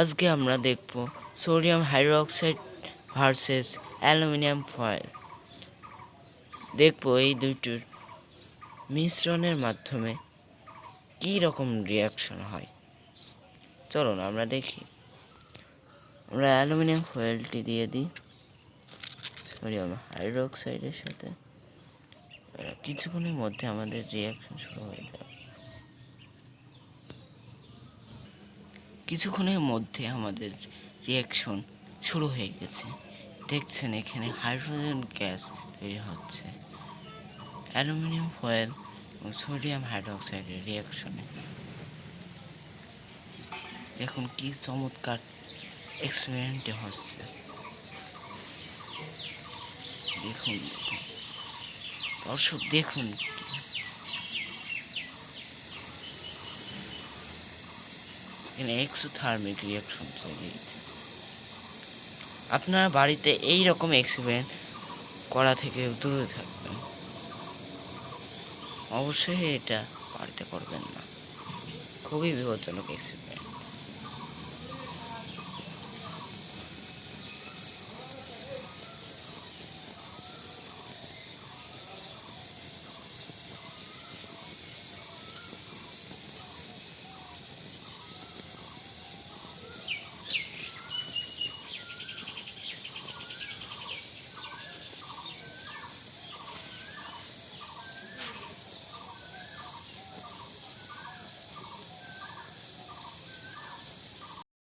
আজকে আমরা দেখব sodium hydroxide versus aluminium foil. দেখব এই দুইটির মিশ্রণের মাধ্যমে কী রকম রিয়াকশন হয়। চলুন আমরা দেখি। আমরা অ্যালুমিনিয়াম ফয়েলটি দিয়ে দিই। সোডিয়াম হাইড্রোক্সাইডের সাথে। কিছুক্ষণের মধ্যে আমাদের রিয়াকশন শুরু হয়ে যাবে। কিছুক্ষণের মধ্যে আমাদের রিয়াকশন শুরু হয়ে গেছে। দেখছেন এখানে হাইড্রোজেন গ্যাস তৈরি হচ্ছে। অ্যালুমিনিয়াম ফয়েল ও সোডিয়াম হাইড্রোক্সাইডের রিয়াকশনে দেখুন কি চমৎকার এক্সপেরিমেন্টে হচ্ছে। দেখুন দেখুন, দর্শক, দেখুন এখানে এক্সোথার্মিক রিয়াকশন চলিয়েছে আপনার বাড়িতে এই রকম এক্সপেরিমেন্ট করা থেকে দূরে থাকবেন। অবশ্যই এটা বাড়িতে করবেন না। খুবই বিপজ্জনক এক্সপেরিমেন্ট